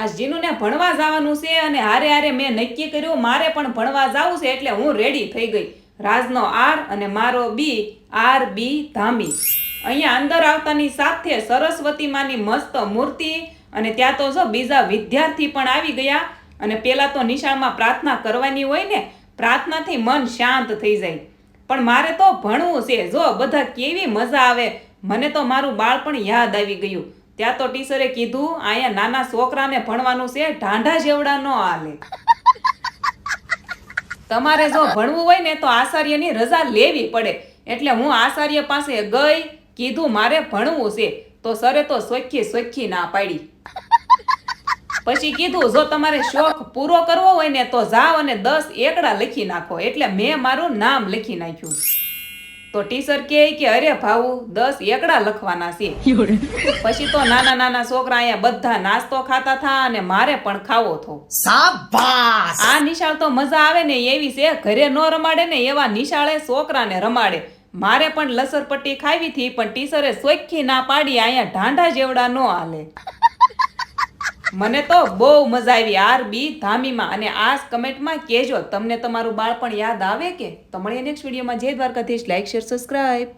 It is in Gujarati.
આ જીનુને ભણવા જવાનું છે અને હારે હારે મેં નક્કી કર્યું, મારે પણ ભણવા જવું છે એટલે હું રેડી થઈ ગઈ. રાજનો આર અને મારો બી, આર બી ધામી. અહીંયા અંદર આવતાની સાથે સરસ્વતી માની મસ્ત મૂર્તિ અને ત્યાં તો જો બીજા વિદ્યાર્થી પણ આવી ગયા અને પહેલાં તો નિશાળમાં પ્રાર્થના કરવાની હોય ને, પ્રાર્થનાથી મન શાંત થઈ જાય. પણ મારે તો ભણવું છે. જો બધા કેવી મજા આવે. મને તો મારું બાળપણ યાદ આવી ગયું. ત્યાં તો ટીચરે કીધું, અહીંયા નાના છોકરાને ભણવાનું છે, ઢાંઢા જેવડા ન હાલે. તમારે જો ભણવું હોય ને તો આચાર્યની રજા લેવી પડે. એટલે હું આચાર્ય પાસે ગઈ, કીધું, મારે ભણવું છે. તો સરે તો સોખી સોખી ના પાડી. પછી કીધું, જો તમારે શોખ પૂરો કરવો હોય ને તો જાવ અને દસ એકડા લખી નાખો. એટલે મેં મારું નામ લખી નાખ્યું. તો ટીચર કહે કે અરે ભાઉ દસ એકડા લખવાના છે. પછી તો નાના નાના છોકરા અહીંયા બધા નાસ્તો ખાતા થા અને મારે પણ ખાવો થો. શાબાશ! આ નિશાળ તો મજા આવે ને એવી છે ઘરે ન રમાડે ને એવા નિશાળે છોકરાને રમાડે. મારે પણ લસરપટ્ટી ખાવી થી પણ ટીચરે સોખી ના પાડી અહીંયા ઢાંઢા જેવડા ન હાલે. મને તો બહુ મજા આવી આર બી ધામીમાં અને આ કમેન્ટમાં કહેજો, તમને તમારું બાળપણ યાદ આવે કે? તો મળીએ નેક્સ્ટ વિડીયોમાં જય દ્વારકાધીશ. Like share subscribe